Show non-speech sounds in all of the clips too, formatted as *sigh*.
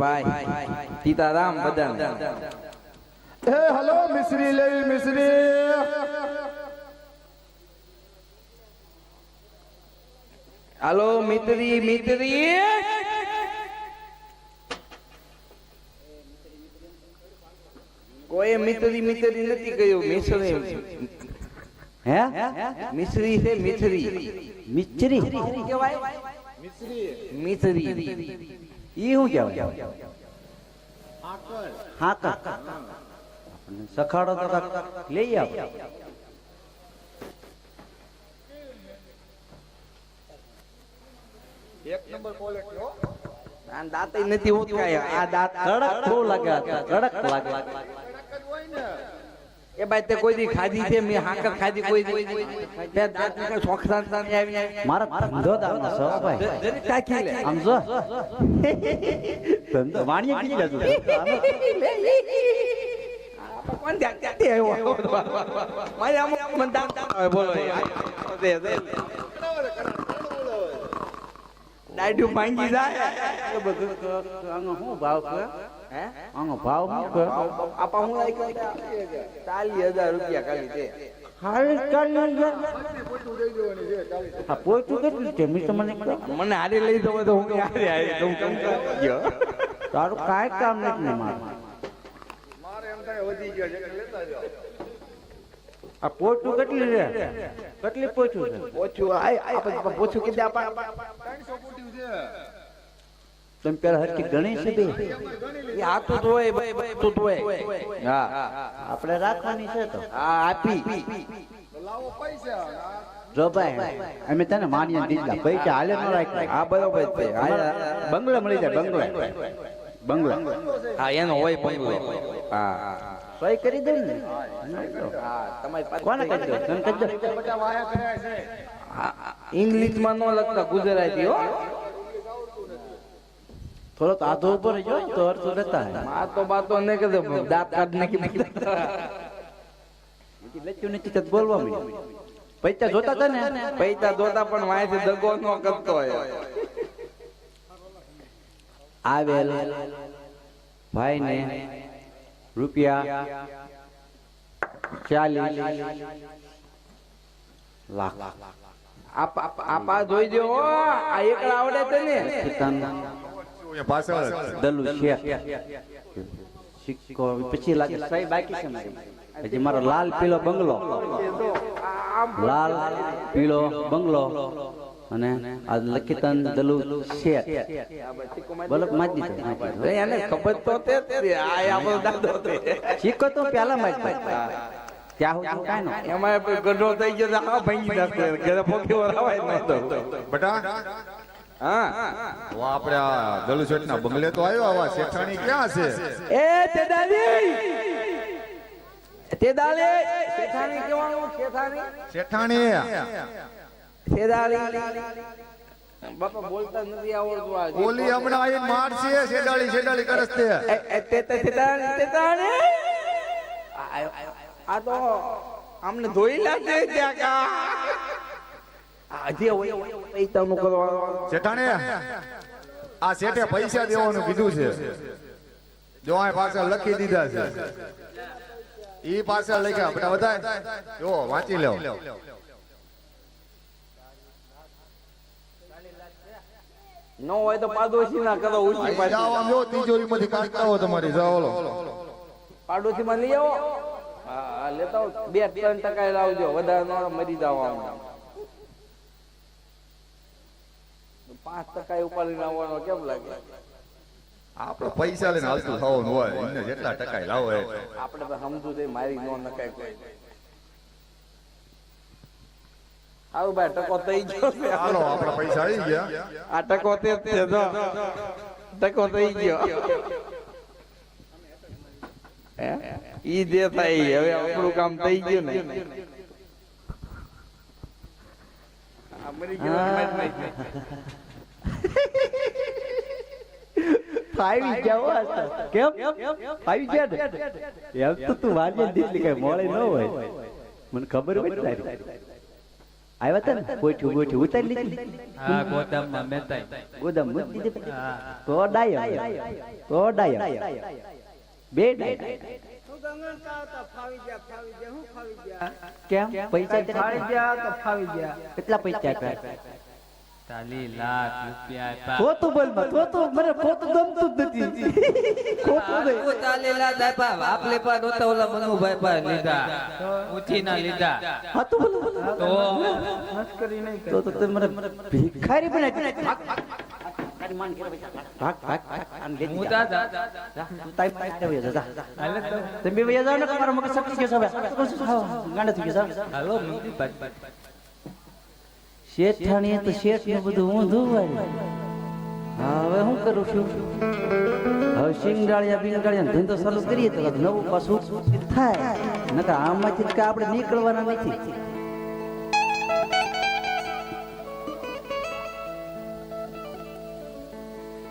ભાઈ. સીતારામ બધા એ હલો મિશ્રી લઈ મિશ્રી. હાલો મિત્રી મિત્રી. કોઈ મિત્રી મિત્રી નથી કહ્યું મિશ્રી. હે? મિશ્રી છે મિશ્રી મિચરી મિશ્રી ઈ શું કહેવાય? હા કા આપણને સખાડો કાંઈક લઈ આવો. આ દાંત નથી ઉચકાય આ દાંત કડક બહુ લાગે કડક લાગે એ ભાઈ તે કોઈ દી ખાધી છે મે હાકર ખાધી કોઈ દી. તે દાંત ને શોખ શોખતા સાન આવી મારા ધંધો દાનો સો ભાઈ. જરીક તાકી લે. આમ જો. ધંધો વાણીએ કીધી જતું કોણ ત્યાં ત્યાંથી આવ્યો? મારે આમ મન દાંત આવે બોલો ડાયડું ભાંગી જાય એ બધું આનો શું ભાવ કે હે આનો ભાવ શું કે આપા હું રાખ્યો ચાલીસ હજાર રૂપિયા ખાલી છે ગયા મને હારે લઈ દો તો હું હારે હારે હું કેમ ગયો તારું કાંઈ કામ નથી ને મારું આ પોચું કેટલી છે? કેટલી પોચું છે? પોચું આય આપણે ઓછું કીધું છે. તમે પેલા હરકી ગણી છે બે એ આ તો ધોય ભાઈ ભાઈ તો ધોય. હા. આપણે રાખવાની છે તો. આ આપી. જો ભાઈ અમે તને માન્ય દીધા. પૈસા હાલે ન રાખ આ બરોબર છે. બંગલો બંગલે મળી જાય બંગલો. બંગલો. હા એનો હોય બંગલો. હા. સહી કરી દે ને. કોને દો? કહી દો. ઇંગ્લિશમાં ન લખતા ગુજરાતી હો. થોડો તો આધો ઉપર જો તો અર્થ રહેતા આ તો બાતો ને કે દાંત કાઢ નાખી લચ્યું નથી તો બોલવા માંડ્યું પૈસા જોતા હતા ને? પૈસા જોતા પણ વાંચે દગો ન કરતો હોય. આવેલ ભાઈ ને રૂપિયા ચાલીસ લાખ. આપા જોઈ દો. આ એકલા આવડે છે ને. પાછળ દલુ સિક્કો. પછી લાગે સહી બાકી છે મારી. હજી મારો લાલ પીળો બંગલો. લાલ પીળો બંગલો. અને આ લખીતન દલુ શેખ બલક માજ દીધો રે એને ખબર તો તે. આ આપણો દાદો તે શીખો તો પેલા માજ ત્યાં હું કાંઈ નો એમાં પછી ગઢો થઈ ગયો તો ભાંગી નાખતો ઘરે પોકી વરાવાય નહોતો બટા? હા. હવે આપણે આ દલુસેઠ ના બંગલે તો આવ્યો આવા શેઠાણી ક્યાં છે? એ તેદાલી શેઠાણી કેવાનું શેઠાણી? શેઠાણી. તેદાલી બાપા બોલતા નથી આવડતું આ ઓલી હમણાં આવીને મારશે શેડાળી શેડાળી કરસ તે. એ- એ તે- તે- તેદાલી તેદાલી આ- આ- આ તો આમને ધોઈ લાગે ત્યાં કા. આ જે હોય પૈસાનું કરવાનું. શેઠાણી આ શેઠે પૈસા દેવાનું કીધું છે. જો આ પાછળ લખી દીધા છે. ઈ પાછળ લખ્યા. બધા બધા જો વાંચી લો ન હોય તો પાડોશી ના કરો ઉછી જાઓ પાછી આમ જો તિજોરીમાંથી કાઢતા હો તમારી જાઓ ઓલો પાડોશી માં લઈ આવો. હા લેતા બે ત્રણ ટકા લાવજો વધારે ન મરી જાવ આમ. પાંચ ટકા એ ઉપાડીને આવવાનો કેમ લાગે? આપણે પૈસા લઈને હાલતું થવાનું હોય એમને જેટલા ટકા લાવો આપણે તો સમજુ મારી નો નકાય કોઈ. આવું ભાઈ ટકો થઈ ગયો હાલો આપણા પૈસા આવી ગયા. આ ટકો તે ટકો થઈ ગયો. હે? ઈ જે થાય હવે આપણું કામ થઈ ગયું ને. જાવ કેમ? ગયા એમ તો. તું વાજે દીધલી કઈ મોડે ન હોય. મને ખબર હોય તારી. આવ્યા હતા ને ગોઠ્યું કોઠી ઉતારી લીધી. હા ગોદામમાં મહેતાઈ ગોદામ મૂકી દીધી તો ડાય તો ડાય બે ડાય કેમ? પૈસા કેટલા? કેટલા પૈસા આપ્યા ચાલી લાખ રૂપિયા આપ્યા. ખોટું બોલમાં ખોટું મને ખોટું ગમતું જ નથી ખોટું નહીં આટલું ચાલી લાખ આપ્યા. આપલે પણ નહોતા ઓલા મનુભાઈ પાસે લીધા ઉઠીના લીધા હાતું બોલ બોલ. તો તો તો તે મને ભિખારી બનાવી દીધી. ભાગ, ભાગ, ભાગ. તારી માન ઘેર વઈ જા. ભાગ, ભાગ, ભાગ. આને લેતી હું જા. દાદા જા, તું તારી પાસે વઈ જા, જા. હાલે તો તમે બે વઈ જાઓ ને તમારો મગજ સકડી ગયો છે હવે. હા, ગાંડા થઈ ગયા છે. હાલો મનુભાઈ શેઠાણીએ તો શેઠ ને બધું ઊંધું હોય. હવે હું કરું છું? હવે શિંગડાળિયા બિંગડાળિયા ધંધો ચાલુ કરીએ તો નવું પાછું થાય. નકર આમાંથી જ કાંઈ આપણે નીકળવાના નથી.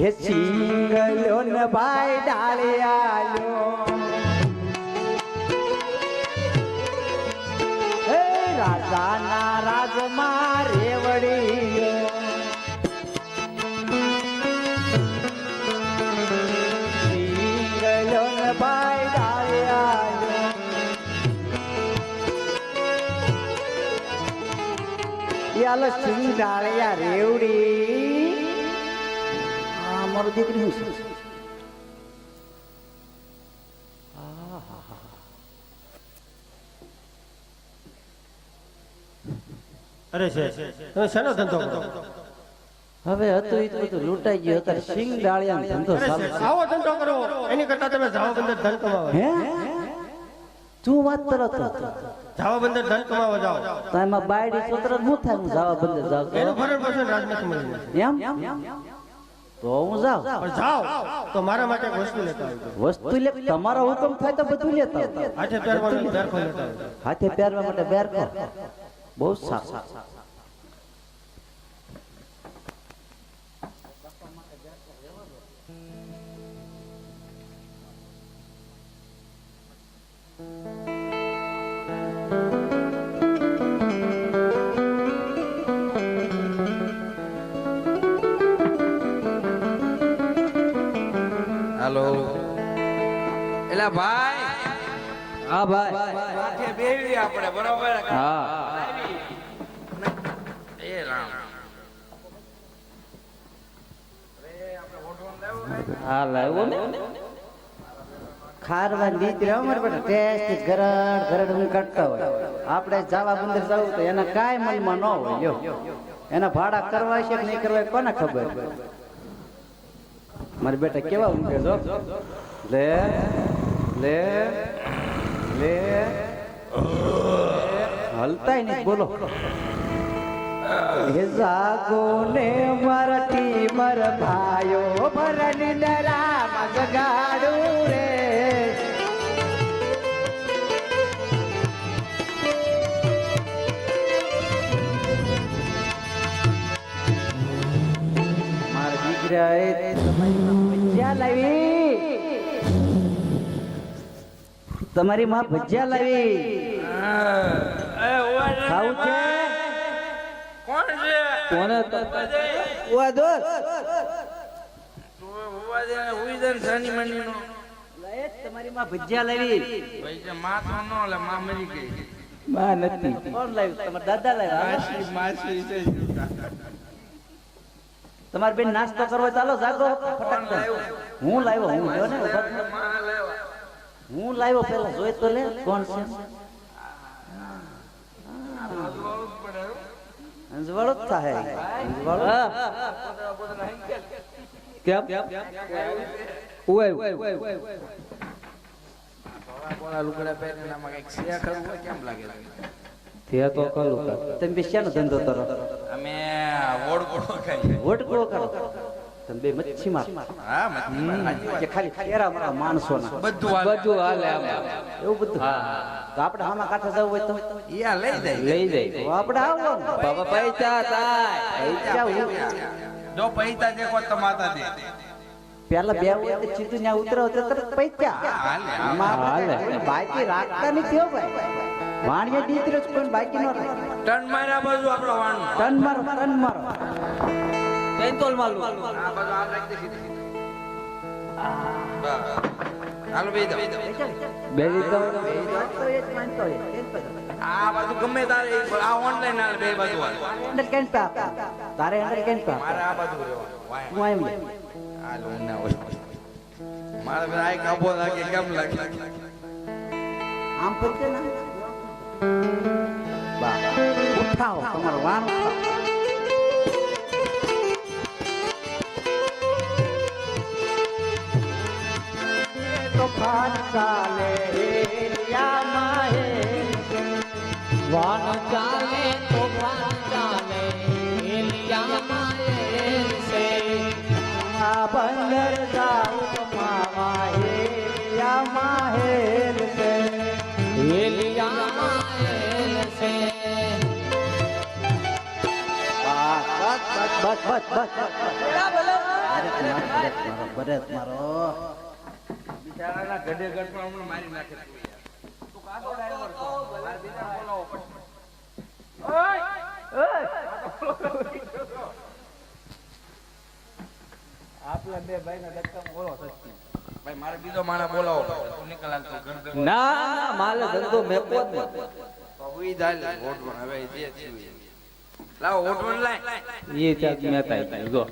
હે સિંગલ્યો ને ભાઈ ડાળિયાલો રાજાના રાજમાં રેવડી યાલ સિંગ ડાળિયા રેવડી. આ મારું દીકરી શું અરે છે. તમે શેનો ધંધો કરો? હવે હતું એ તો બધું લૂંટાઈ ગયું. અત્યારે સિંગ ડાળિયા ધંધો. આવો ધંધો કરો. એની કરતા તમે જાવા બંદર ધન કમાવો. હે? તું વાત કરો તો. જાવા બંદર ધન કમાવો જાઓ. તો એમાં બાયડી સૂત્ર શું થાય હું જવા બંદર જાવ? એનું પોષણ રાજમાંથી મળી એમ? તો હું જાવ પણ જાવ તો મારા માટે વસ્તુ લેતા આવજો. વસ્તુ લે તમારો હુકમ થાય તો બધું લેતા. હાથે પહેરવાનો બેરખો લેતા આવજો. હાથે પહેરવા માટે બેરખો. બહુ સારું. હાલો. એલા ભાઈ. હા ભાઈ. બેવી આપણે બરોબર? હા. હા ખારવા આપણે જાવા મંદિર જવું તો એના કાંઈ મનમાં ન હોય એના ભાડા કરવા છે નહીં કરવા કોને ખબર? મારા બેટા કેવા ઊંઘે જો લે લે લે. હલતાય નહીં, બોલો. હે જાગો ને મરતી મર ભાયો ભરની ડરામ જગાડું રે મારા દીકરાએ ભજીયા લાવી તમારી માં ભજીયા લાવી કોને ઉવા દો ઉવા દે. ઉઈ દે સાની મની નો તમારી માં ભજીયા લાવી. નો લે માં મરી ગઈ માં નથી. કોણ લાવ્યું? તમારા દાદા લાવ્યા માસી માસી છે તમારી બેન નાસ્તો કરવો ચાલો જાગો. ફટાક. હું લાવ્યો? હું જો ને? હું લાવ્યો પેલા જોઈ તો લે કોણ છે? અંજવાળો જ થાય. અંજવાળો? કેમ? બોલા લુગડા પહેરીને આમાં કંઈક સિયા કરવું હોય કેમ લાગે તે તો કરું તમે બે ધંધો કરો? અમે ઓળખો ખાઈએ વોટકો કરો? તમે બે મચ્છી માર. હા મતલબ કે ખાલી ફેરા માણસો ના બધું બધું હાલે એવું બધું? તો આપણે આમાં કાંઠે જવું હોય તો? યા લઈ જાય. લઈ જાય. તો આપણે આવો બાબા પૈસા થાય. પૈસા હું- જો પૈસા દેખો તો માતા દે. પેલા બે વખત તો સીધું ત્યાં ઉતરો તો તરત પૈસા. હાલે, આમાં હાલે. બાકી રાખતા નથી હો ભાઈ. વાણિયા દીકરો જ કોઈ બાકી નો રહે ટન માર્યા બાજુ આપણો વાણ ટન મારો ટન મારો. પેન્તોલ માલું આ બાજુ આ રાખી દે સીધી સીધી. હાલો. બે આ બાજુ ગમે તારે આ ઓનલાઈન હાલ બે બાજુ અંદર કેમ પાપ તારે અંદર કેમ પાપ મારે આ બાજુ રહેવાનું. હું આવી આ લો ના હોય મારે આ કાબો લાગે કેમ લાગે? આમ ફરશે ને બા ઉઠાવો તમારો ઉઠાવો. તોફાન ચાલે વાન ચાલે ચાલે એલિયામાં એલ છે આ બંદર જાઉં મામા એરિયામાં હેર છે એલિયામાં એલ છે બસ બસ બસ બસ બસ બસ. ભરત મારો. બિચારાના ગઢે ગઢ પણ હમણાં મારી નાખે તું યાર. તું છો? મારે બીજાને બોલાવવો પડશે. આપલા બે ભાઈ ભાઈના ધક્કામાં બોલો સચિન. ભાઈ મારે બીજો માણસ બોલાવો તું નીકળ હાલ, તું. ના ના માલે ધંધો મેકો જ ને તો હુઈ જાય વોટ પણ હવે જે લાવો વોટ પણ લાય. એ ત્યાં મહેતા જો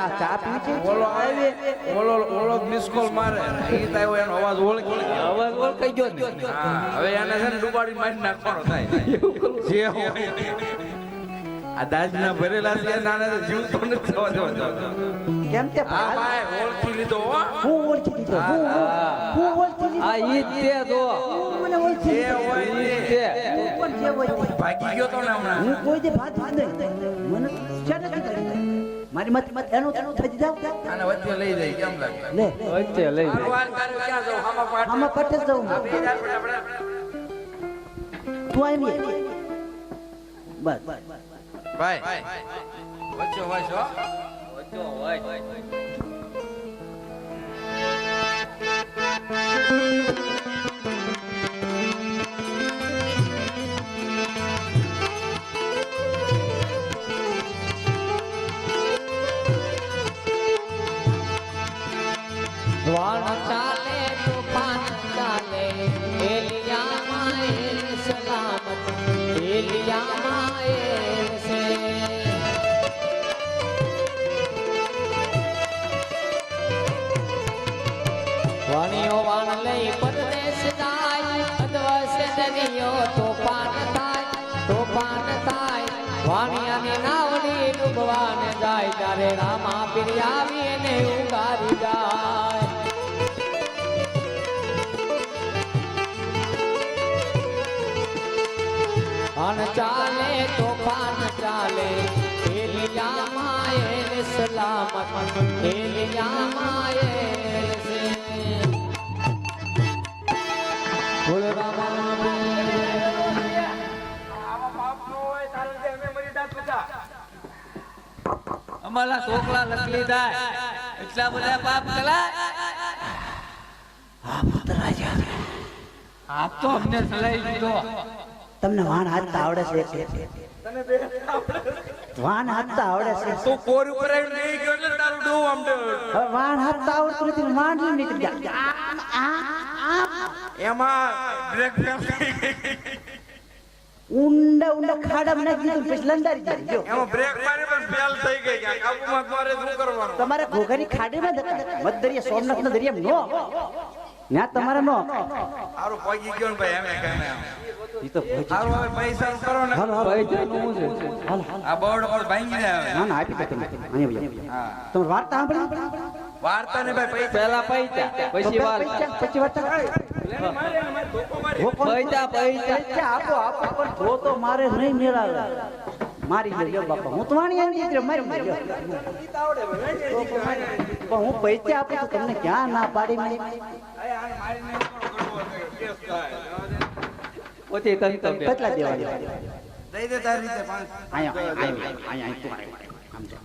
ચા ચા પી છે? ઓલો આવે ઓલો ઓલો મિસ કોલ મારે. ઈ તો આવ્યો એનો અવાજ ઓળખી હવે ઓળખાઈ ગયો હા હવે એને છે ને ડુબાડી મારી નાખવાનો થાય. જે હોય. આ દાજના ભરેલા છે નાના જીવ તો ન થવા દો કેમ તે ભાઈ? ઓળખી લીધો હું. ઓળખી લીધો હું હું- ઓળખી લીધો. આ ઈ તે. તો મને ઓળખી જે હોય ઈ તે. છે. હું પણ જે હોય. ભાગી ગયો તો ને હમણાં. હું કોઈ દે ભાત નહીં. મને છે નથી કરી મારી મત મત એનું તેનું થઈ જાવ આને વચ્ચે લઈ જાય કેમ લાગે? લે. વચ્ચે લઈ જાય. ભગવાન તારે ક્યાં જાવ હામા પાટ. હામા પટે જ જાઉં. આ બે હું. હજાર આપણે- આપણે- તું આવી બસ. ભાઈ વચ્ચે હોય છો? વચ્ચે ચાલે વાણીઓ વાણ લઈ પરદેશ જાય અદવસે દરિયો તોફાન થાય તોફાન થાય. વાણિયાની નાવડી ડૂબવાને જાય, ત્યારે રામા પિરિયાવીને ઉગારી જાય. અન ચાલે તોફાન ચાલે. એલિયામાં એલ સલામત એલિયામાં એલ છે બોલ રામા. આમાં પાપ ન હોય, તારે જે અમે મરી જાત બધા. અમારા છોકરા લખલી થાય એટલા બધા પાપ કરાય. આપ તો અમને ચલાવી દીધો. તમને વાણ હાથતા આવડે છે. વાણ હાથતા આવડે છે. તું કોર ઉપર નહીં ગયો એટલે તારું ડો આમ હવે વાણ હાથતા આવડતું નથી વાણ લઈને નીકળી જાય એમાં બ્રેક ઊંડા ઊંડા ખાડામાં નાખી દીધું પછી લંડારી જાય જો. એમાં બ્રેક મારી પણ ફેલ થઈ ગઈ કે કાબુમાં તમારે શું કરવાનું? તમારે ઘોઘાની ખાડીમાં જ મત દરિયા સોમનાથ ના નો તમારે નો આરો પગી ગયો ભાઈ એમ કામે ઈ તો. હવે પૈસા કરો ને. હાલો, હાલો. છે. હાલો, હાલો. આ બોર્ડ પર ભાંગી દે હવે. ના ના આપી તમે. અહીંયા હા. તમે વાર્તા સાંભળી વાર્તા ને ભાઈ પૈસા. પેલા પૈસા પછી વાર્તા. પછી વાર્તા. પૈસા પૈસા. પૈસા આપો આપો પણ જો તો મારે નહીં મેળાવે. મારી ગયો બાપા. હું તો વાણી આવી દીકરી મારી લ્યો. પણ હું પૈસા આપું તો તમને ક્યાં ના પાડી મેં? પછી તને તો બે. કેટલા દેવાની દઈ દે તારી રીતે પાંચ. આયા આયા અહીંયા તું આમ જો.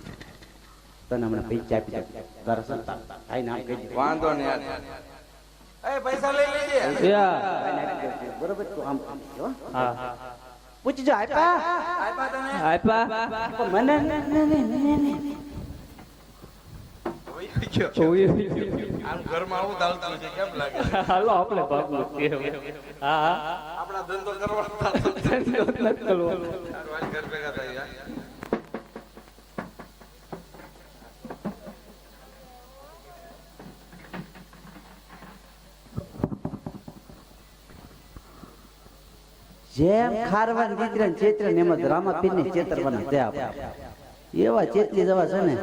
તને હમણાં પૈસા આપી દઉં તારા સંતાન. આઈ નામ કહી દે વાંધો નહીં એ પૈસા લઈ લેજે. બરોબર તું આમ આમ હા. પૂછજો આપ્યા આપ્યા તને. આપ્યા મને ને ને ને ને ને ને. જોયું. આમ ઘરમાં આવું દાલતું છે કેમ લાગે *laughs* *laughs* હાલો આપણે ભાગવું છે. હા હા. આપણા ધંધો કરવા *laughs* ધંધો જ નથી કરવો. ઘર ભેગા થાય જેમ ખારવાન દીકરા ચેત્ર ને એમાં રામાપીર ને ચેતરવાના તે એવા ચેતલી જવા છે ને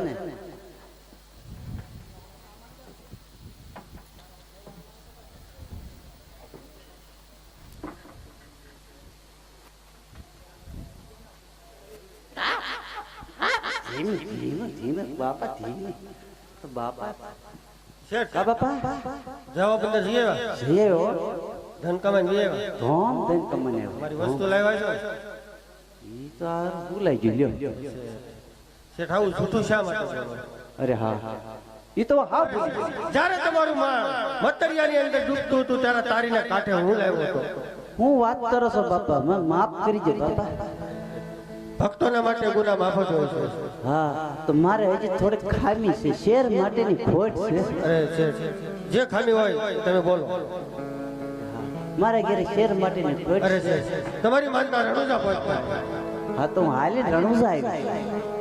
ધીમે ધીમે ધીમે બાપા ધીમે તો બાપા. શેઠ કા બાપા? જવા બંદર જઈએ એવા. ધન કમાઈને જઈએ ધોમ ધન કમને મારી વસ્તુ લાવ્યા છો? ઈ તો આ ભૂલાઈ ગયું લ્યો. શેઠ આવું જૂઠું શા માટે અરે હા. ઈ તો હા જ્યારે તમારું માં મતરિયાની અંદર ડૂબતું હતું ત્યારે તારીને કાંઠે હું લાવ્યો હતો. હું વાત કરો છો બાપા. માફ કરી દે બાપા. ભક્તોના માટે ગુના માફક હોય છે. હા તો મારે હજી થોડીક ખામી છે. શેર માટેની ખોટ છે. અરે જે ખામી હોય તમે બોલો. મારે ઘરે શેર માટેની ખોટ છે. તમારી માનતા રણુજા પહોંચતા હા તો હું હાલે રણુજા આવી